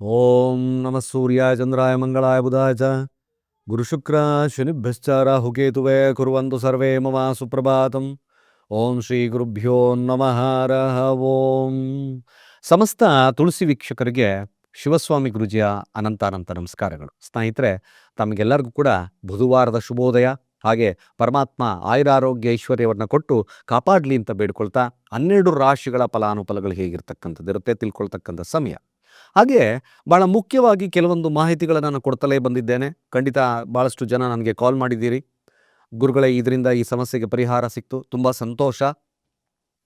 ಓಂ ನಮಃ ಸೂರ್ಯಾಯ ಚಂದ್ರಾಯ ಮಂಗಳಾಯ ಬುಧಾಯ ಚ ಗುರುಶುಕ್ರ ಶನಿಭ್ಯಶ್ಚ ರಾಹುಕೇತುವೆ ಕುರುವಂತು ಸರ್ವೇ ಮಮ ಸುಪ್ರಭಾತಂ ಓಂ ಶ್ರೀ ಗುರುಭ್ಯೋ ನಮಃ ರಹ ಓಂ ಸಮಸ್ತ ತುಳಸಿ ವೀಕ್ಷಕರಿಗೆ ಶಿವಸ್ವಾಮಿ ಗುರುಜಿಯ ಅನಂತ ಅನಂತ ನಮಸ್ಕಾರಗಳು. ಸ್ನೇಹಿತರೆ, ತಮಗೆಲ್ಲರಿಗೂ ಕೂಡ ಬುಧವಾರದ ಶುಭೋದಯ, ಹಾಗೆ ಪರಮಾತ್ಮ ಆಯುರಾರೋಗ್ಯ ಐಶ್ವರ್ಯವನ್ನು ಕೊಟ್ಟು ಕಾಪಾಡಲಿ ಅಂತ ಬೇಡ್ಕೊಳ್ತಾ ಹನ್ನೆರಡು ರಾಶಿಗಳ ಫಲಾನುಫಲಗಳು ಹೇಗಿರ್ತಕ್ಕಂಥದ್ದು ಇರುತ್ತೆ, ತಿಳ್ಕೊಳ್ತಕ್ಕಂಥ ಸಮಯ. ಹಾಗೆ ಭಾಳ ಮುಖ್ಯವಾಗಿ ಕೆಲವೊಂದು ಮಾಹಿತಿಗಳನ್ನು ನಾನು ಕೊಡ್ತಲೇ ಬಂದಿದ್ದೇನೆ. ಖಂಡಿತ ಭಾಳಷ್ಟು ಜನ ನನಗೆ ಕಾಲ್ ಮಾಡಿದ್ದೀರಿ. ಗುರುಗಳೇ, ಇದರಿಂದ ಈ ಸಮಸ್ಯೆಗೆ ಪರಿಹಾರ ಸಿಕ್ತು. ತುಂಬ ಸಂತೋಷ.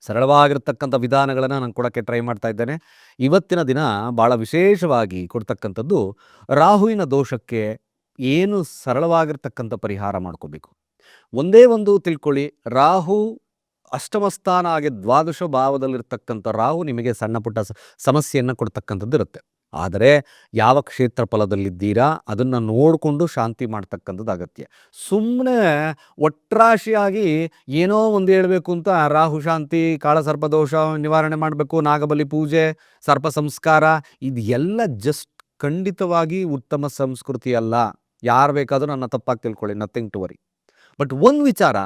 ಸರಳವಾಗಿರ್ತಕ್ಕಂಥ ವಿಧಾನಗಳನ್ನು ನಾನು ಕೊಡೋಕ್ಕೆ ಟ್ರೈ ಮಾಡ್ತಾ ಇದ್ದೇನೆ. ಇವತ್ತಿನ ದಿನ ಭಾಳ ವಿಶೇಷವಾಗಿ ಕೊಡ್ತಕ್ಕಂಥದ್ದು ರಾಹುವಿನ ದೋಷಕ್ಕೆ ಏನು ಸರಳವಾಗಿರ್ತಕ್ಕಂಥ ಪರಿಹಾರ ಮಾಡ್ಕೋಬೇಕು. ಒಂದೇ ಒಂದು ತಿಳ್ಕೊಳ್ಳಿ. ರಾಹು ಅಷ್ಟಮ ಸ್ಥಾನ ಹಾಗೆ ದ್ವಾದಶ ಭಾವದಲ್ಲಿರ್ತಕ್ಕಂಥ ರಾಹು ನಿಮಗೆ ಸಣ್ಣ ಪುಟ್ಟ ಸಮಸ್ಯೆಯನ್ನು ಕೊಡ್ತಕ್ಕಂಥದ್ದು ಇರುತ್ತೆ. ಆದರೆ ಯಾವ ಕ್ಷೇತ್ರ ಫಲದಲ್ಲಿದ್ದೀರಾ ಅದನ್ನು ನೋಡಿಕೊಂಡು ಶಾಂತಿ ಮಾಡ್ತಕ್ಕಂಥದ್ದು ಅಗತ್ಯ. ಸುಮ್ಮನೆ ಒಟ್ರಾಶಿಯಾಗಿ ಏನೋ ಒಂದು ಹೇಳಬೇಕು ಅಂತ ರಾಹು ಶಾಂತಿ ಕಾಳಸರ್ಪ ದೋಷ ನಿವಾರಣೆ ಮಾಡಬೇಕು, ನಾಗಬಲಿ ಪೂಜೆ, ಸರ್ಪ ಸಂಸ್ಕಾರ, ಇದು ಎಲ್ಲ ಜಸ್ಟ್ ಖಂಡಿತವಾಗಿ ಉತ್ತಮ ಸಂಸ್ಕೃತಿ ಅಲ್ಲ. ಯಾರು ಬೇಕಾದರೂ ನನ್ನ ತಪ್ಪಾಗಿ ತಿಳ್ಕೊಳ್ಳಿ ನಥಿಂಗ್ ಟು ವರಿ ಬಟ್ ಒಂದು ವಿಚಾರ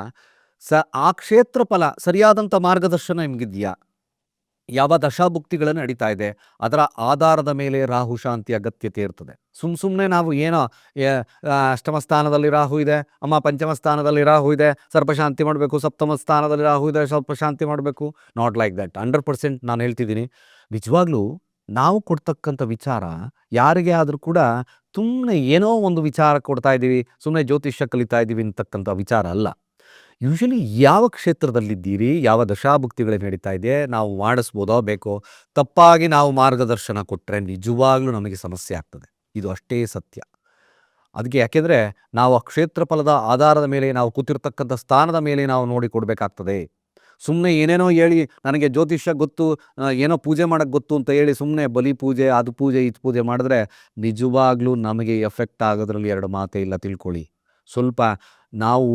ಸ, ಆ ಕ್ಷೇತ್ರ ಫಲ ಸರಿಯಾದಂಥ ಮಾರ್ಗದರ್ಶನ ನಿಮಗಿದೆಯಾ? ಯಾವ ದಶಾಭುಕ್ತಿಗಳನ್ನು ನಡೀತಾ ಇದೆ? ಅದರ ಆಧಾರದ ಮೇಲೆ ರಾಹು ಶಾಂತಿ ಅಗತ್ಯತೆ ಇರ್ತದೆ. ಸುಮ್ ಸುಮ್ಮನೆ ನಾವು ಏನೋ ಅಷ್ಟಮ ಸ್ಥಾನದಲ್ಲಿ ರಾಹು ಇದೆ, ಅಮ್ಮ ಪಂಚಮ ಸ್ಥಾನದಲ್ಲಿ ರಾಹು ಇದೆ ಸ್ವಲ್ಪ ಶಾಂತಿ ಮಾಡಬೇಕು, ಸಪ್ತಮ ಸ್ಥಾನದಲ್ಲಿ ರಾಹು ಇದೆ ಸ್ವಲ್ಪ ಶಾಂತಿ ಮಾಡಬೇಕು. Not like that hundred percent ನಾನು ಹೇಳ್ತಿದ್ದೀನಿ. ನಿಜವಾಗ್ಲೂ ನಾವು ಕೊಡ್ತಕ್ಕಂಥ ವಿಚಾರ ಯಾರಿಗೆ ಆದರೂ ಕೂಡ ಸುಮ್ಮನೆ ಏನೋ ಒಂದು ವಿಚಾರ ಕೊಡ್ತಾ ಇದ್ದೀವಿ ಸುಮ್ಮನೆ ಜ್ಯೋತಿಷ್ಯ ಕಲಿತಾ ಇದ್ದೀವಿ ಅಂತಕ್ಕಂಥ ವಿಚಾರ ಅಲ್ಲ. ಯೂಶಲಿ ಯಾವ ಕ್ಷೇತ್ರದಲ್ಲಿದ್ದೀರಿ? ಯಾವ ದಶಾಭುಕ್ತಿಗಳೇ ನಡೀತಾ ಇದೆ? ನಾವು ಮಾಡಿಸ್ಬೋದೋ ಬೇಕೋ? ತಪ್ಪಾಗಿ ನಾವು ಮಾರ್ಗದರ್ಶನ ಕೊಟ್ಟರೆ ನಿಜವಾಗ್ಲೂ ನಮಗೆ ಸಮಸ್ಯೆ ಆಗ್ತದೆ. ಇದು ಅಷ್ಟೇ ಸತ್ಯ. ಅದಕ್ಕೆ ಯಾಕೆಂದರೆ ನಾವು ಆ ಕ್ಷೇತ್ರ ಫಲದ ಆಧಾರದ ಮೇಲೆ ನಾವು ಕೂತಿರ್ತಕ್ಕಂಥ ಸ್ಥಾನದ ಮೇಲೆ ನಾವು ನೋಡಿ ಕೊಡಬೇಕಾಗ್ತದೆ. ಸುಮ್ಮನೆ ಏನೇನೋ ಹೇಳಿ ನನಗೆ ಜ್ಯೋತಿಷ್ಯ ಗೊತ್ತು ಏನೋ ಪೂಜೆ ಮಾಡೋಕ್ಕೆ ಗೊತ್ತು ಅಂತ ಹೇಳಿ ಸುಮ್ಮನೆ ಬಲಿ ಪೂಜೆ, ಅದು ಪೂಜೆ, ಇದು ಪೂಜೆ ಮಾಡಿದ್ರೆ ನಿಜವಾಗ್ಲೂ ನಮಗೆ ಎಫೆಕ್ಟ್ ಆಗೋದ್ರಲ್ಲಿ ಎರಡು ಮಾತೇ ಇಲ್ಲ ತಿಳ್ಕೊಳ್ಳಿ. ಸ್ವಲ್ಪ ನಾವು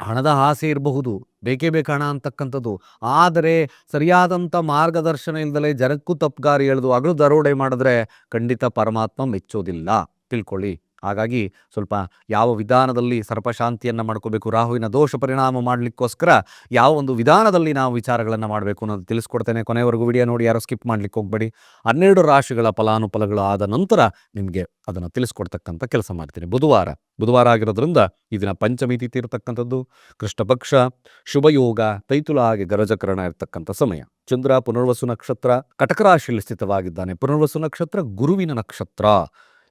ಹಣದ ಆಸೆ ಇರಬಹುದು, ಬೇಕೇ ಬೇಕು ಹಣ ಅಂತಕ್ಕಂಥದ್ದು. ಆದರೆ ಸರಿಯಾದಂಥ ಮಾರ್ಗದರ್ಶನ ಇಲ್ಲದಲೇ ಜನಕ್ಕೂ ತಪ್ಪುಗಾರಿ ಎಳೆದು ಅಗಳು ದರೋಡೆ ಮಾಡಿದ್ರೆ ಖಂಡಿತ ಪರಮಾತ್ಮ ಮೆಚ್ಚೋದಿಲ್ಲ. ತಿಳ್ಕೊಳ್ಳಿ. ಹಾಗಾಗಿ ಸ್ವಲ್ಪ ಯಾವ ವಿಧಾನದಲ್ಲಿ ಸರ್ಪಶಾಂತಿಯನ್ನು ಮಾಡ್ಕೋಬೇಕು, ರಾಹುವಿನ ದೋಷ ಪರಿಣಾಮ ಮಾಡಲಿಕ್ಕೋಸ್ಕರ ಯಾವ ಒಂದು ವಿಧಾನದಲ್ಲಿ ನಾವು ವಿಚಾರಗಳನ್ನು ಮಾಡಬೇಕು ಅನ್ನೋದು ತಿಳಿಸ್ಕೊಡ್ತೇನೆ ಕೊನೆವರೆಗೂ ವಿಡಿಯೋ ನೋಡಿ, ಯಾರೋ ಸ್ಕಿಪ್ ಮಾಡ್ಲಿಕ್ಕೆ ಹೋಗಬೇಡಿ. ಹನ್ನೆರಡು ರಾಶಿಗಳ ಫಲಾನುಫಲಗಳು ಆದ ನಂತರ ನಿಮಗೆ ಅದನ್ನು ತಿಳಿಸ್ಕೊಡ್ತಕ್ಕಂಥ ಕೆಲಸ ಮಾಡ್ತೀನಿ. ಬುಧವಾರ ಬುಧವಾರ ಆಗಿರೋದ್ರಿಂದ ಈ ದಿನ ಪಂಚಮಿ ತಿಥಿ ಇರತಕ್ಕಂಥದ್ದು, ಕೃಷ್ಣಪಕ್ಷ, ಶುಭಯೋಗ, ತೈತುಲ ಹಾಗೆ ಗರಜಕರಣ ಇರತಕ್ಕಂಥ ಸಮಯ. ಚಂದ್ರ, ಪುನರ್ವಸು ನಕ್ಷತ್ರ ಕಟಕ ರಾಶಿಯಲ್ಲಿ ಸ್ಥಿತವಾಗಿದ್ದಾನೆ. ಪುನರ್ವಸು ನಕ್ಷತ್ರ, ಗುರುವಿನ ನಕ್ಷತ್ರ.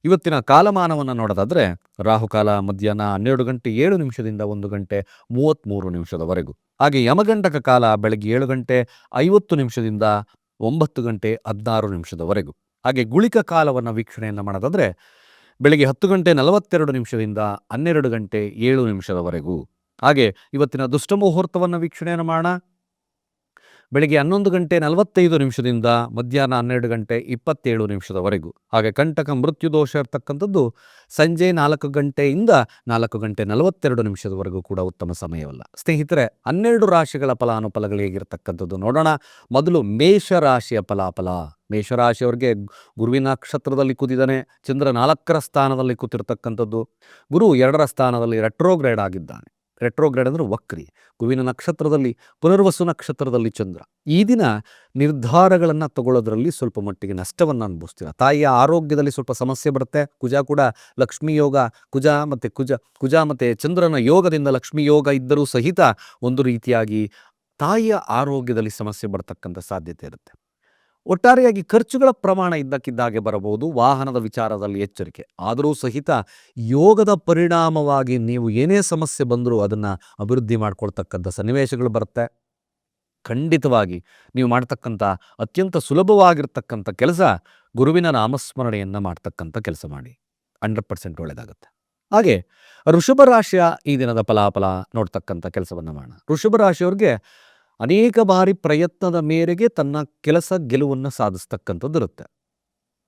ಇವತ್ತಿನ ಕಾಲಮಾನವನ್ನು ನೋಡೋದಾದರೆ ರಾಹುಕಾಲ ಮಧ್ಯಾಹ್ನ ಹನ್ನೆರಡು ಗಂಟೆ ಏಳು ನಿಮಿಷದಿಂದ ಒಂದು ಗಂಟೆ ಮೂವತ್ತ್ಮೂರು ನಿಮಿಷದವರೆಗೂ. ಹಾಗೆ ಯಮಗಂಟಕ ಕಾಲ ಬೆಳಗ್ಗೆ ಏಳು ಗಂಟೆ ಐವತ್ತು ನಿಮಿಷದಿಂದ ಒಂಬತ್ತು ಗಂಟೆ ಹದಿನಾರು ನಿಮಿಷದವರೆಗೂ. ಹಾಗೆ ಗುಳಿಕ ಕಾಲವನ್ನು ವೀಕ್ಷಣೆಯನ್ನು ಮಾಡೋದಾದರೆ ಬೆಳಗ್ಗೆ ಹತ್ತು ಗಂಟೆ ನಲವತ್ತೆರಡು ನಿಮಿಷದಿಂದ ಹನ್ನೆರಡು ಗಂಟೆ ಏಳು ನಿಮಿಷದವರೆಗೂ. ಹಾಗೆ ಇವತ್ತಿನ ದುಷ್ಟ ಮುಹೂರ್ತವನ್ನು ವೀಕ್ಷಣೆಯನ್ನು ಮಾಡೋಣ. ಬೆಳಗ್ಗೆ ಹನ್ನೊಂದು ಗಂಟೆ ನಲವತ್ತೈದು ನಿಮಿಷದಿಂದ ಮಧ್ಯಾಹ್ನ ಹನ್ನೆರಡು ಗಂಟೆ ಇಪ್ಪತ್ತೇಳು ನಿಮಿಷದವರೆಗೂ. ಹಾಗೆ ಕಂಟಕ ಮೃತ್ಯು ದೋಷ ಇರ್ತಕ್ಕಂಥದ್ದು ಸಂಜೆ ನಾಲ್ಕು ಗಂಟೆಯಿಂದ ನಾಲ್ಕು ಗಂಟೆ ನಲವತ್ತೆರಡು ನಿಮಿಷದವರೆಗೂ ಕೂಡ ಉತ್ತಮ ಸಮಯವಲ್ಲ. ಸ್ನೇಹಿತರೆ, ಹನ್ನೆರಡು ರಾಶಿಗಳ ಫಲಾನುಫಲಗಳು ಹೇಗಿರ್ತಕ್ಕಂಥದ್ದು ನೋಡೋಣ. ಮೊದಲು ಮೇಷರಾಶಿಯ ಫಲಾಫಲ. ಮೇಷರಾಶಿಯವರಿಗೆ ಗುರುವಿನ ನಕ್ಷತ್ರದಲ್ಲಿ ಕೂತಿದ್ದಾನೆ ಚಂದ್ರ ನಾಲ್ಕರ ಸ್ಥಾನದಲ್ಲಿ ಕೂತಿರ್ತಕ್ಕಂಥದ್ದು. ಗುರು ಎರಡರ ಸ್ಥಾನದಲ್ಲಿ ರೆಟ್ರೋಗ್ರೇಡ್ ಆಗಿದ್ದಾನೆ. ರೆಟ್ರೋಗ್ರೇಡ್ ಅಂದರೆ ವಕ್ರಿ. ಗುವಿನ ನಕ್ಷತ್ರದಲ್ಲಿ, ಪುನರ್ವಸು ನಕ್ಷತ್ರದಲ್ಲಿ ಚಂದ್ರ. ಈ ದಿನ ನಿರ್ಧಾರಗಳನ್ನು ತಗೊಳ್ಳೋದ್ರಲ್ಲಿ ಸ್ವಲ್ಪ ಮಟ್ಟಿಗೆ ನಷ್ಟವನ್ನು ಅನುಭವಿಸ್ತೀರ. ತಾಯಿಯ ಆರೋಗ್ಯದಲ್ಲಿ ಸ್ವಲ್ಪ ಸಮಸ್ಯೆ ಬರುತ್ತೆ. ಕುಜ ಕೂಡ ಲಕ್ಷ್ಮೀ ಯೋಗ, ಕುಜ ಮತ್ತು ಕುಜ ಕುಜ ಮತ್ತು ಚಂದ್ರನ ಯೋಗದಿಂದ ಲಕ್ಷ್ಮೀ ಯೋಗ ಇದ್ದರೂ ಸಹಿತ ಒಂದು ರೀತಿಯಾಗಿ ತಾಯಿಯ ಆರೋಗ್ಯದಲ್ಲಿ ಸಮಸ್ಯೆ ಬರ್ತಕ್ಕಂಥ ಸಾಧ್ಯತೆ ಇರುತ್ತೆ. ಒಟ್ಟಾರೆಯಾಗಿ ಖರ್ಚುಗಳ ಪ್ರಮಾಣ ಇದ್ದಕ್ಕಿದ್ದಾಗೆ ಬರಬಹುದು, ವಾಹನದ ವಿಚಾರದಲ್ಲಿ ಎಚ್ಚರಿಕೆ. ಆದರೂ ಸಹಿತ ಯೋಗದ ಪರಿಣಾಮವಾಗಿ ನೀವು ಏನೇ ಸಮಸ್ಯೆ ಬಂದರೂ ಅದನ್ನು ಅಭಿವೃದ್ಧಿ ಮಾಡ್ಕೊಳ್ತಕ್ಕಂಥ ಸನ್ನಿವೇಶಗಳು ಬರುತ್ತೆ. ಖಂಡಿತವಾಗಿ ನೀವು ಮಾಡ್ತಕ್ಕಂಥ ಅತ್ಯಂತ ಸುಲಭವಾಗಿರ್ತಕ್ಕಂಥ ಕೆಲಸ ಗುರುವಿನ ನಾಮಸ್ಮರಣೆಯನ್ನು ಮಾಡ್ತಕ್ಕಂಥ ಕೆಲಸ ಮಾಡಿ. ಹಂಡ್ರೆಡ್ ಪರ್ಸೆಂಟ್ ಒಳ್ಳೆಯದಾಗುತ್ತೆ ಹಾಗೆ ಋಷಭ ರಾಶಿಯ ಈ ದಿನದ ಫಲಾಫಲ ನೋಡ್ತಕ್ಕಂಥ ಕೆಲಸವನ್ನು ಮಾಡೋಣ. ಋಷಭ ರಾಶಿಯವ್ರಿಗೆ ಅನೇಕ ಬಾರಿ ಪ್ರಯತ್ನದ ಮೇರೆಗೆ ತನ್ನ ಕೆಲಸ ಗೆಲುವನ್ನು ಸಾಧಿಸ್ತಕ್ಕಂಥದ್ದು ಇರುತ್ತೆ.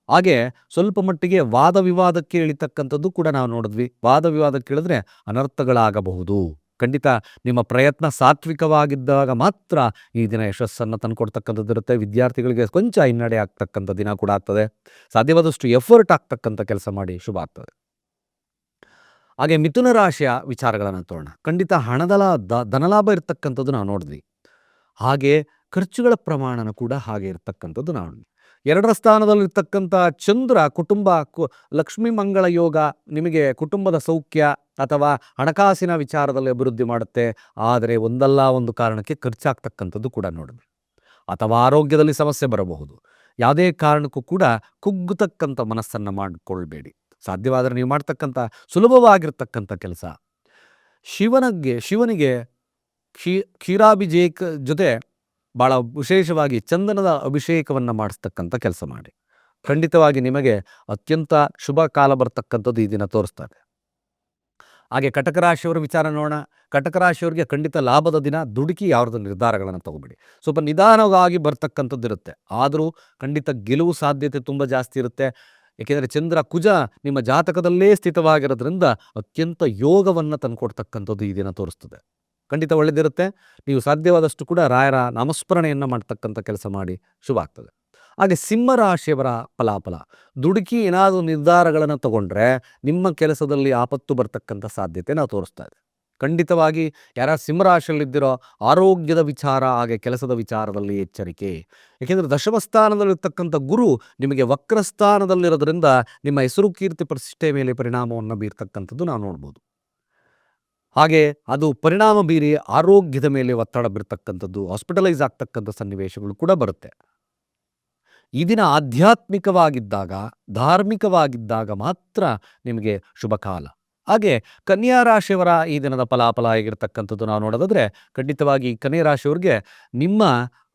ಹಾಗೆ ಸ್ವಲ್ಪ ಮಟ್ಟಿಗೆ ವಾದ ವಿವಾದಕ್ಕೆ ಇಳಿತಕ್ಕಂಥದ್ದು ಕೂಡ ನಾವು ನೋಡಿದ್ವಿ. ವಾದ ವಿವಾದಕ್ಕೆ ಇಳಿದ್ರೆ ಅನರ್ಥಗಳಾಗಬಹುದು. ಖಂಡಿತ ನಿಮ್ಮ ಪ್ರಯತ್ನ ಸಾತ್ವಿಕವಾಗಿದ್ದಾಗ ಮಾತ್ರ ಈ ದಿನ ಯಶಸ್ಸನ್ನು ತಂದುಕೊಡ್ತಕ್ಕಂಥದ್ದು ಇರುತ್ತೆ. ವಿದ್ಯಾರ್ಥಿಗಳಿಗೆ ಕೊಂಚ ಹಿನ್ನಡೆ ಆಗ್ತಕ್ಕಂಥ ದಿನ ಕೂಡ ಆಗ್ತದೆ. ಸಾಧ್ಯವಾದಷ್ಟು ಎಫರ್ಟ್ ಆಗ್ತಕ್ಕಂಥ ಕೆಲಸ ಮಾಡಿ ಶುಭ ಆಗ್ತದೆ. ಹಾಗೆ ಮಿಥುನ ರಾಶಿಯ ವಿಚಾರಗಳನ್ನು ತೋರೋಣ ಖಂಡಿತ ಹಣದ ಧನಲಾಭ ಇರ್ತಕ್ಕಂಥದ್ದು ನಾವು ನೋಡಿದ್ವಿ. ಹಾಗೆ ಖರ್ಚುಗಳ ಪ್ರಮಾಣನ ಕೂಡ ಹಾಗೆ ಇರ್ತಕ್ಕಂಥದ್ದು ನಾವು. ಎರಡರ ಸ್ಥಾನದಲ್ಲಿರ್ತಕ್ಕಂಥ ಚಂದ್ರ ಕುಟುಂಬ ಲಕ್ಷ್ಮೀ ಮಂಗಳ ಯೋಗ ನಿಮಗೆ ಕುಟುಂಬದ ಸೌಖ್ಯ ಅಥವಾ ಹಣಕಾಸಿನ ವಿಚಾರದಲ್ಲಿ ಅಭಿವೃದ್ಧಿ ಮಾಡುತ್ತೆ. ಆದರೆ ಒಂದಲ್ಲ ಒಂದು ಕಾರಣಕ್ಕೆ ಖರ್ಚಾಗ್ತಕ್ಕಂಥದ್ದು ಕೂಡ ನೋಡಿದ್ರು ಅಥವಾ ಆರೋಗ್ಯದಲ್ಲಿ ಸಮಸ್ಯೆ ಬರಬಹುದು. ಯಾವುದೇ ಕಾರಣಕ್ಕೂ ಕೂಡ ಕುಗ್ಗತಕ್ಕಂಥ ಮನಸ್ಸನ್ನು ಮಾಡಿಕೊಳ್ಬೇಡಿ. ಸಾಧ್ಯವಾದರೆ ನೀವು ಮಾಡ್ತಕ್ಕಂಥ ಸುಲಭವಾಗಿರ್ತಕ್ಕಂಥ ಕೆಲಸ. ಶಿವನಿಗೆ ಶಿವನಿಗೆ ಕ್ಷೀ ಕ್ಷೀರಾಭಿಷೇಕ ಜೊತೆ ಭಾಳ ವಿಶೇಷವಾಗಿ ಚಂದನದ ಅಭಿಷೇಕವನ್ನು ಮಾಡಿಸ್ತಕ್ಕಂಥ ಕೆಲಸ ಮಾಡಿ. ಖಂಡಿತವಾಗಿ ನಿಮಗೆ ಅತ್ಯಂತ ಶುಭ ಕಾಲ ಬರ್ತಕ್ಕಂಥದ್ದು ಈ ದಿನ ತೋರಿಸ್ತಾರೆ. ಹಾಗೆ ಕಟಕ ರಾಶಿಯವರ ವಿಚಾರ ನೋಡೋಣ. ಕಟಕ ರಾಶಿಯವರಿಗೆ ಖಂಡಿತ ಲಾಭದ ದಿನ, ದುಡುಕಿ ಯಾವ್ದು ನಿರ್ಧಾರಗಳನ್ನು ತಗೋಬೇಡಿ. ಸ್ವಲ್ಪ ನಿಧಾನವಾಗಿ ಬರ್ತಕ್ಕಂಥದ್ದು ಇರುತ್ತೆ. ಆದರೂ ಖಂಡಿತ ಗೆಲುವು ಸಾಧ್ಯತೆ ತುಂಬ ಜಾಸ್ತಿ ಇರುತ್ತೆ. ಏಕೆಂದರೆ ಚಂದ್ರ ಕುಜ ನಿಮ್ಮ ಜಾತಕದಲ್ಲೇ ಸ್ಥಿತವಾಗಿರೋದ್ರಿಂದ ಅತ್ಯಂತ ಯೋಗವನ್ನು ತಂದುಕೊಡ್ತಕ್ಕಂಥದ್ದು ಈ ದಿನ ತೋರಿಸ್ತದೆ. ಖಂಡಿತ ಒಳ್ಳೆದಿರುತ್ತೆ. ನೀವು ಸಾಧ್ಯವಾದಷ್ಟು ಕೂಡ ರಾಯರ ನಾಮಸ್ಮರಣೆಯನ್ನು ಮಾಡ್ತಕ್ಕಂಥ ಕೆಲಸ ಮಾಡಿ ಶುಭ ಆಗ್ತದೆ. ಹಾಗೆ ಸಿಂಹರಾಶಿಯವರ ಫಲಾಫಲ. ದುಡುಕಿ ಏನಾದರೂ ನಿರ್ಧಾರಗಳನ್ನು ತಗೊಂಡ್ರೆ ನಿಮ್ಮ ಕೆಲಸದಲ್ಲಿ ಆಪತ್ತು ಬರ್ತಕ್ಕಂಥ ಸಾಧ್ಯತೆ ನಾವು ತೋರಿಸ್ತಾ ಇದೆ. ಖಂಡಿತವಾಗಿ ಯಾರ ಸಿಂಹರಾಶಿಯಲ್ಲಿದ್ದಿರೋ ಆರೋಗ್ಯದ ವಿಚಾರ ಹಾಗೆ ಕೆಲಸದ ವಿಚಾರದಲ್ಲಿ ಎಚ್ಚರಿಕೆ. ಏಕೆಂದರೆ ದಶಮಸ್ಥಾನದಲ್ಲಿರ್ತಕ್ಕಂಥ ಗುರು ನಿಮಗೆ ವಕ್ರಸ್ಥಾನದಲ್ಲಿರೋದ್ರಿಂದ ನಿಮ್ಮ ಹೆಸರು ಕೀರ್ತಿ ಪ್ರತಿಷ್ಠೆ ಮೇಲೆ ಪರಿಣಾಮವನ್ನು ಬೀರ್ತಕ್ಕಂಥದ್ದು ನಾವು ನೋಡ್ಬೋದು. ಹಾಗೆ ಅದು ಪರಿಣಾಮ ಬೀರಿ ಆರೋಗ್ಯದ ಮೇಲೆ ಒತ್ತಡ ಬೀರ್ತಕ್ಕಂಥದ್ದು ಹಾಸ್ಪಿಟಲೈಸ್ ಆಗ್ತಕ್ಕಂಥ ಸನ್ನಿವೇಶಗಳು ಕೂಡ ಬರುತ್ತೆ. ಈ ದಿನ ಆಧ್ಯಾತ್ಮಿಕವಾಗಿದ್ದಾಗ, ಧಾರ್ಮಿಕವಾಗಿದ್ದಾಗ ಮಾತ್ರ ನಿಮಗೆ ಶುಭ ಕಾಲ. ಹಾಗೆ ಕನ್ಯಾ ರಾಶಿಯವರ ಈ ದಿನದ ಫಲಾಫಲ ಆಗಿರ್ತಕ್ಕಂಥದ್ದು ನಾವು ನೋಡೋದಾದ್ರೆ, ಖಂಡಿತವಾಗಿ ಕನ್ಯಾ ರಾಶಿಯವ್ರಿಗೆ ನಿಮ್ಮ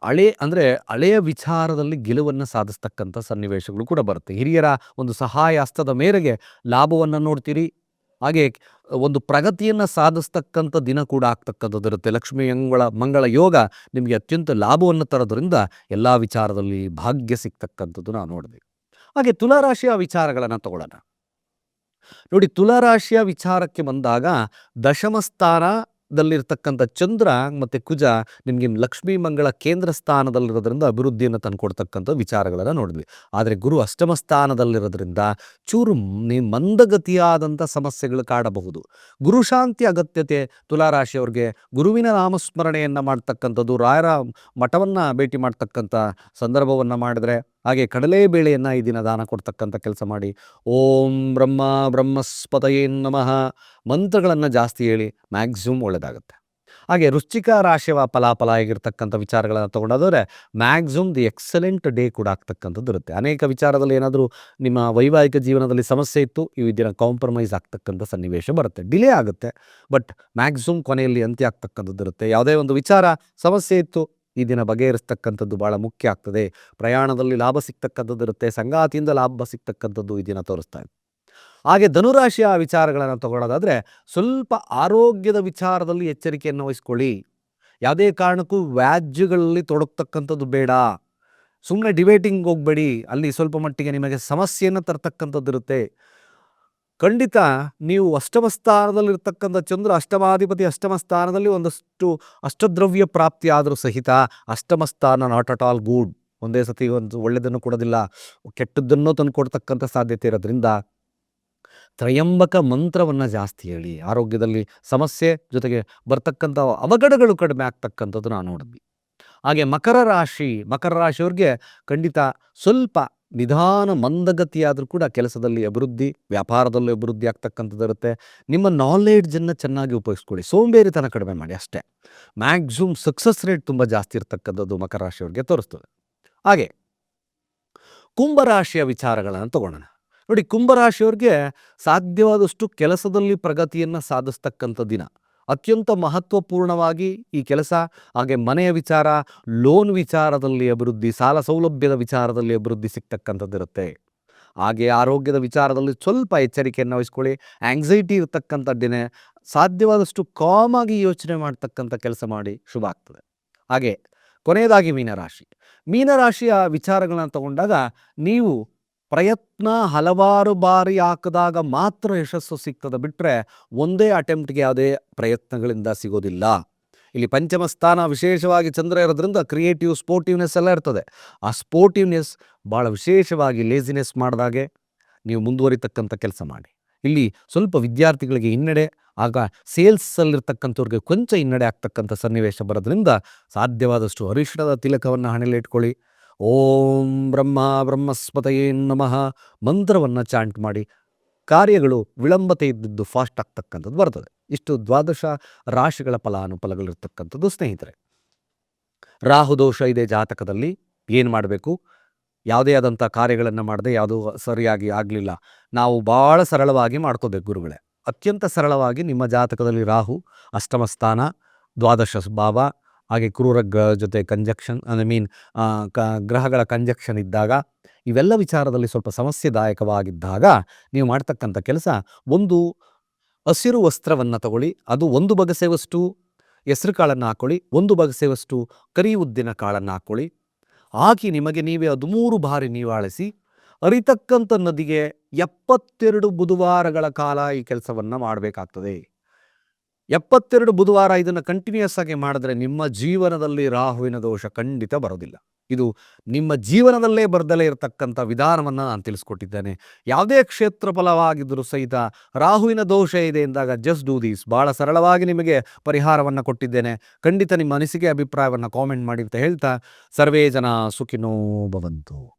ಹಳೆ ಅಂದರೆ ಹಳೆಯ ವಿಚಾರದಲ್ಲಿ ಗೆಲುವನ್ನು ಸಾಧಿಸ್ತಕ್ಕಂಥ ಸನ್ನಿವೇಶಗಳು ಕೂಡ ಬರುತ್ತೆ. ಹಿರಿಯರ ಒಂದು ಸಹಾಯ ಹಸ್ತದ ಮೇರೆಗೆ ಲಾಭವನ್ನು ನೋಡ್ತೀರಿ ಹಾಗೆ ಒಂದು ಪ್ರಗತಿಯನ್ನು ಸಾಧಿಸ್ತಕ್ಕಂಥ ದಿನ ಕೂಡ ಆಗ್ತಕ್ಕಂಥದ್ದು ಇರುತ್ತೆ. ಲಕ್ಷ್ಮೀ ಮಂಗಳ ಮಂಗಳ ಯೋಗ ನಿಮಗೆ ಅತ್ಯಂತ ಲಾಭವನ್ನು ತರೋದ್ರಿಂದ ಎಲ್ಲ ವಿಚಾರದಲ್ಲಿ ಭಾಗ್ಯ ಸಿಗ್ತಕ್ಕಂಥದ್ದು ನಾವು ನೋಡಬೇಕು. ಹಾಗೆ ತುಲಾರಾಶಿಯ ವಿಚಾರಗಳನ್ನು ತಗೊಳ್ಳೋಣ. ನೋಡಿ ತುಲಾರಾಶಿಯ ವಿಚಾರಕ್ಕೆ ಬಂದಾಗ ದಶಮ ಸ್ಥಾನದಲ್ಲಿರ್ತಕ್ಕಂಥ ಚಂದ್ರ ಮತ್ತು ಕುಜ ನಿಮಗೆ ಲಕ್ಷ್ಮೀ ಮಂಗಳ ಕೇಂದ್ರ ಸ್ಥಾನದಲ್ಲಿರೋದ್ರಿಂದ ಅಭಿವೃದ್ಧಿಯನ್ನು ತಂದುಕೊಡ್ತಕ್ಕಂಥ ವಿಚಾರಗಳನ್ನು ನೋಡಿದ್ವಿ. ಆದರೆ ಗುರು ಅಷ್ಟಮ ಸ್ಥಾನದಲ್ಲಿರೋದ್ರಿಂದ ಚೂರು ಮಂದಗತಿಯಾದಂಥ ಸಮಸ್ಯೆಗಳು ಕಾಡಬಹುದು. ಗುರುಶಾಂತಿ ಅಗತ್ಯತೆ ತುಲಾರಾಶಿಯವ್ರಿಗೆ ಗುರುವಿನ ನಾಮಸ್ಮರಣೆಯನ್ನು ಮಾಡ್ತಕ್ಕಂಥದ್ದು ರಾಯರ ಮಠವನ್ನು ಭೇಟಿ ಮಾಡ್ತಕ್ಕಂಥ ಸಂದರ್ಭವನ್ನು ಮಾಡಿದ್ರೆ ಹಾಗೆ ಕಡಲೆಬೇಳೆಯನ್ನು ಈ ದಿನ ದಾನ ಕೊಡ್ತಕ್ಕಂಥ ಕೆಲಸ ಮಾಡಿ. ಓಂ ಬ್ರಹ್ಮ ಬ್ರಹ್ಮಸ್ಪತಯೇ ನಮಃ ಮಂತ್ರಗಳನ್ನು ಜಾಸ್ತಿ ಹೇಳಿ ಮ್ಯಾಕ್ಸಿಮಮ್ ಒಳ್ಳೆಯದಾಗುತ್ತೆ ಹಾಗೆ ವೃಶ್ಚಿಕ ರಾಶಿಯ ಫಲಾಫಲ ಆಗಿರ್ತಕ್ಕಂಥ ವಿಚಾರಗಳನ್ನು ತೊಗೊಂಡಾದ್ರೆ ಮ್ಯಾಕ್ಸಿಮಮ್ ದಿ ಎಕ್ಸಲೆಂಟ್ ಡೇ ಕೂಡ ಆಗ್ತಕ್ಕಂಥದ್ದು ಇರುತ್ತೆ. ಅನೇಕ ವಿಚಾರದಲ್ಲಿ ಏನಾದರೂ ನಿಮ್ಮ ವೈವಾಹಿಕ ಜೀವನದಲ್ಲಿ ಸಮಸ್ಯೆ ಇತ್ತು, ಈ ದಿನ ಕಾಂಪ್ರಮೈಸ್ ಆಗ್ತಕ್ಕಂಥ ಸನ್ನಿವೇಶ ಬರುತ್ತೆ. ಡಿಲೇ ಆಗುತ್ತೆ ಬಟ್ ಮ್ಯಾಕ್ಸಿಮಮ್ ಕೊನೆಯಲ್ಲಿ ಅಂತ್ಯ ಆಗ್ತಕ್ಕಂಥದ್ದು ಇರುತ್ತೆ. ಯಾವುದೇ ಒಂದು ವಿಚಾರ ಸಮಸ್ಯೆ ಇತ್ತು ಈ ದಿನ ಬಗೆಹರಿಸ್ತಕ್ಕಂಥದ್ದು ಭಾಳ ಮುಖ್ಯ ಆಗ್ತದೆ. ಪ್ರಯಾಣದಲ್ಲಿ ಲಾಭ ಸಿಗ್ತಕ್ಕಂಥದ್ದು ಇರುತ್ತೆ, ಸಂಗಾತಿಯಿಂದ ಲಾಭ ಸಿಗ್ತಕ್ಕಂಥದ್ದು ಈ ದಿನ ತೋರಿಸ್ತಾ ಇದೆ. ಹಾಗೆ ಧನುರಾಶಿಯ ವಿಚಾರಗಳನ್ನು ತಗೊಳ್ಳೋದಾದರೆ ಸ್ವಲ್ಪ ಆರೋಗ್ಯದ ವಿಚಾರದಲ್ಲಿ ಎಚ್ಚರಿಕೆಯನ್ನು ವಹಿಸ್ಕೊಳ್ಳಿ. ಯಾವುದೇ ಕಾರಣಕ್ಕೂ ವ್ಯಾಜ್ಯಗಳಲ್ಲಿ ತೊಡಗ್ತಕ್ಕಂಥದ್ದು ಬೇಡ. ಸುಮ್ಮನೆ ಡಿಬೇಟಿಂಗ್ ಹೋಗಬೇಡಿ. ಅಲ್ಲಿ ಸ್ವಲ್ಪ ಮಟ್ಟಿಗೆ ನಿಮಗೆ ಸಮಸ್ಯೆಯನ್ನು ತರ್ತಕ್ಕಂಥದ್ದು ಇರುತ್ತೆ. ಖಂಡಿತ ನೀವು ಅಷ್ಟಮ ಸ್ಥಾನದಲ್ಲಿರ್ತಕ್ಕಂಥ ಚಂದ್ರ ಅಷ್ಟಮಾಧಿಪತಿ ಅಷ್ಟಮ ಸ್ಥಾನದಲ್ಲಿ ಒಂದಷ್ಟು ಅಷ್ಟದ್ರವ್ಯ ಪ್ರಾಪ್ತಿ ಆದರೂ ಸಹಿತ ಅಷ್ಟಮ ಸ್ಥಾನ ನಾಟ್ ಅಟ್ ಆಲ್ ಗೂಡ್ ಒಂದೇ ಸತಿ ಒಂದು ಒಳ್ಳೆಯದನ್ನು ಕೊಡೋದಿಲ್ಲ. ಕೆಟ್ಟದ್ದನ್ನು ತಂದು ಕೊಡ್ತಕ್ಕಂಥ ಸಾಧ್ಯತೆ ಇರೋದ್ರಿಂದ ತ್ರಯಂಬಕ ಮಂತ್ರವನ್ನು ಜಾಸ್ತಿ ಹೇಳಿ. ಆರೋಗ್ಯದಲ್ಲಿ ಸಮಸ್ಯೆ ಜೊತೆಗೆ ಬರ್ತಕ್ಕಂಥ ಅವಘಡಗಳು ಕಡಿಮೆ ಆಗ್ತಕ್ಕಂಥದ್ದು ನಾನು ನೋಡಿದ್ವಿ. ಹಾಗೆ ಮಕರ ರಾಶಿ, ಮಕರ ರಾಶಿಯವ್ರಿಗೆ ಖಂಡಿತ ಸ್ವಲ್ಪ ನಿಧಾನ ಮಂದಗತಿಯಾದರೂ ಕೂಡ ಕೆಲಸದಲ್ಲಿ ಅಭಿವೃದ್ಧಿ, ವ್ಯಾಪಾರದಲ್ಲಿ ಅಭಿವೃದ್ಧಿ ಆಗ್ತಕ್ಕಂಥದ್ದು ಇರುತ್ತೆ. ನಿಮ್ಮ ನಾಲೆಡ್ಜನ್ನು ಚೆನ್ನಾಗಿ ಉಪಯೋಗಿಸ್ಕೊಳ್ಳಿ. ಸೋಂಬೇರಿತನ ಕಡಿಮೆ ಮಾಡಿ ಅಷ್ಟೇ. ಮ್ಯಾಕ್ಸಿಮಮ್ ಸಕ್ಸಸ್ ರೇಟ್ ತುಂಬ ಜಾಸ್ತಿ ಇರ್ತಕ್ಕಂಥದ್ದು ಮಕರ ರಾಶಿಯವ್ರಿಗೆ ತೋರಿಸ್ತದೆ. ಹಾಗೆ ಕುಂಭರಾಶಿಯ ವಿಚಾರಗಳನ್ನು ತಗೊಳ್ಳೋಣ ನೋಡಿ ಕುಂಭರಾಶಿಯವ್ರಿಗೆ ಸಾಧ್ಯವಾದಷ್ಟು ಕೆಲಸದಲ್ಲಿ ಪ್ರಗತಿಯನ್ನು ಸಾಧಿಸ್ತಕ್ಕಂಥ ದಿನ. ಅತ್ಯಂತ ಮಹತ್ವಪೂರ್ಣವಾಗಿ ಈ ಕೆಲಸ, ಹಾಗೆ ಮನೆಯ ವಿಚಾರ, ಲೋನ್ ವಿಚಾರದಲ್ಲಿ ಅಭಿವೃದ್ಧಿ, ಸಾಲ ಸೌಲಭ್ಯದ ವಿಚಾರದಲ್ಲಿ ಅಭಿವೃದ್ಧಿ ಸಿಗ್ತಕ್ಕಂಥದ್ದಿರುತ್ತೆ. ಹಾಗೆ ಆರೋಗ್ಯದ ವಿಚಾರದಲ್ಲಿ ಸ್ವಲ್ಪ ಎಚ್ಚರಿಕೆಯನ್ನು ವಹಿಸ್ಕೊಳ್ಳಿ ಆಂಗ್ಸೈಟಿ ಇರತಕ್ಕಂಥ ದಿನ ಸಾಧ್ಯವಾದಷ್ಟು ಕಾಮಾಗಿ ಯೋಚನೆ ಮಾಡ್ತಕ್ಕಂಥ ಕೆಲಸ ಮಾಡಿ ಶುಭ ಆಗ್ತದೆ. ಹಾಗೆ ಕೊನೆಯದಾಗಿ ಮೀನರಾಶಿ. ಮೀನರಾಶಿಯ ವಿಚಾರಗಳನ್ನ ತಗೊಂಡಾಗ ನೀವು ಪ್ರಯತ್ನ ಹಲವಾರು ಬಾರಿ ಹಾಕಿದಾಗ ಮಾತ್ರ ಯಶಸ್ಸು ಸಿಗ್ತದೆ. ಬಿಟ್ಟರೆ ಒಂದೇ ಅಟೆಂಪ್ಟ್ಗೆ ಯಾವುದೇ ಪ್ರಯತ್ನಗಳಿಂದ ಸಿಗೋದಿಲ್ಲ. ಇಲ್ಲಿ ಪಂಚಮ ಸ್ಥಾನ ವಿಶೇಷವಾಗಿ ಚಂದ್ರ ಇರೋದ್ರಿಂದ ಕ್ರಿಯೇಟಿವ್ ಸ್ಪೋರ್ಟಿವ್ನೆಸ್ ಎಲ್ಲ ಇರ್ತದೆ. ಆ ಸ್ಪೋರ್ಟಿವ್ನೆಸ್ ಭಾಳ ವಿಶೇಷವಾಗಿ ಲೇಸಿನೆಸ್ ಮಾಡಿದಾಗೆ ನೀವು ಮುಂದುವರಿತಕ್ಕಂಥ ಕೆಲಸ ಮಾಡಿ. ಇಲ್ಲಿ ಸ್ವಲ್ಪ ವಿದ್ಯಾರ್ಥಿಗಳಿಗೆ ಹಿನ್ನಡೆ, ಆಗ ಸೇಲ್ಸಲ್ಲಿರ್ತಕ್ಕಂಥವ್ರಿಗೆ ಕೊಂಚ ಹಿನ್ನಡೆ ಆಗ್ತಕ್ಕಂಥ ಸನ್ನಿವೇಶ ಬರೋದ್ರಿಂದ ಸಾಧ್ಯವಾದಷ್ಟು ಅರಿಶಿಣದ ತಿಲಕವನ್ನು ಹಣೆಲಿಟ್ಕೊಳ್ಳಿ ಓಂ ಬ್ರಹ್ಮ ಬ್ರಹ್ಮಸ್ಪತಯೇ ನಮಃ ಮಂತ್ರವನ್ನು ಚಾಂಟ್ ಮಾಡಿ ಕಾರ್ಯಗಳು ವಿಳಂಬತೆ ಇದ್ದದ್ದು ಫಾಸ್ಟ್ ಆಗ್ತಕ್ಕಂಥದ್ದು ಬರ್ತದೆ. ಇಷ್ಟು ದ್ವಾದಶ ರಾಶಿಗಳ ಫಲಾನುಫಲಗಳಿರ್ತಕ್ಕಂಥದ್ದು ಸ್ನೇಹಿತರೆ. ರಾಹುದೋಷ ಇದೆ ಜಾತಕದಲ್ಲಿ, ಏನು ಮಾಡಬೇಕು? ಯಾವುದೇ ಆದಂಥ ಕಾರ್ಯಗಳನ್ನು ಮಾಡದೆ ಯಾವುದೂ ಸರಿಯಾಗಿ ಆಗಲಿಲ್ಲ. ನಾವು ಭಾಳ ಸರಳವಾಗಿ ಮಾಡ್ಕೋಬೇಕು ಗುರುಗಳೇ. ಅತ್ಯಂತ ಸರಳವಾಗಿ ನಿಮ್ಮ ಜಾತಕದಲ್ಲಿ ರಾಹು ಅಷ್ಟಮ ಸ್ಥಾನ, ದ್ವಾದಶ ಭಾವ ಹಾಗೆ ಕ್ರೂರ ಜೊತೆ ಕಂಜಕ್ಷನ್ ಐ ಮೀನ್ ಕ, ಗ್ರಹಗಳ ಕಂಜಕ್ಷನ್ ಇದ್ದಾಗ, ಇವೆಲ್ಲ ವಿಚಾರದಲ್ಲಿ ಸ್ವಲ್ಪ ಸಮಸ್ಯೆದಾಯಕವಾಗಿದ್ದಾಗ, ನೀವು ಮಾಡ್ತಕ್ಕಂಥ ಕೆಲಸ, ಒಂದು ಹಸಿರು ವಸ್ತ್ರವನ್ನು ತಗೊಳ್ಳಿ, ಅದು ಒಂದು ಬಗಸೆವಷ್ಟು ಹೆಸರು ಕಾಳನ್ನು ಹಾಕ್ಕೊಳ್ಳಿ ಒಂದು ಬಗಸೆವಷ್ಟು ಕರಿ ಉದ್ದಿನ ಕಾಳನ್ನು ಹಾಕ್ಕೊಳ್ಳಿ ಹಾಕಿ ನಿಮಗೆ ನೀವೇ ಹದಿಮೂರು ಬಾರಿ ನೀವಾಳಿಸಿ ಅರಿತಕ್ಕಂಥ ನದಿಗೆ ಎಪ್ಪತ್ತೆರಡು ಬುಧವಾರಗಳ ಕಾಲ ಈ ಕೆಲಸವನ್ನು ಮಾಡಬೇಕಾಗ್ತದೆ. ಎಪ್ಪತ್ತೆರಡು ಬುಧವಾರ ಇದನ್ನು ಕಂಟಿನ್ಯೂಸ್ ಆಗಿ ಮಾಡಿದ್ರೆ ನಿಮ್ಮ ಜೀವನದಲ್ಲಿ ರಾಹುವಿನ ದೋಷ ಖಂಡಿತ ಬರೋದಿಲ್ಲ. ಇದು ನಿಮ್ಮ ಜೀವನದಲ್ಲೇ ಬರ್ದಲೇ ಇರತಕ್ಕಂಥ ವಿಧಾನವನ್ನು ನಾನು ತಿಳಿಸ್ಕೊಟ್ಟಿದ್ದೇನೆ. ಯಾವುದೇ ಕ್ಷೇತ್ರ ಫಲವಾಗಿದ್ದರೂ ಸಹಿತ ರಾಹುವಿನ ದೋಷ ಇದೆ ಎಂದಾಗ ಜಸ್ಟ್ ಡೂ ದೀಸ್ ಭಾಳ ಸರಳವಾಗಿ ನಿಮಗೆ ಪರಿಹಾರವನ್ನು ಕೊಟ್ಟಿದ್ದೇನೆ. ಖಂಡಿತ ನಿಮ್ಮ ಅನಿಸಿಕೆ, ಅಭಿಪ್ರಾಯವನ್ನು ಕಾಮೆಂಟ್ ಮಾಡಿ ಅಂತ ಹೇಳ್ತಾ, ಸರ್ವೇ ಜನ ಸುಖಿನೋ ಭವಂತು.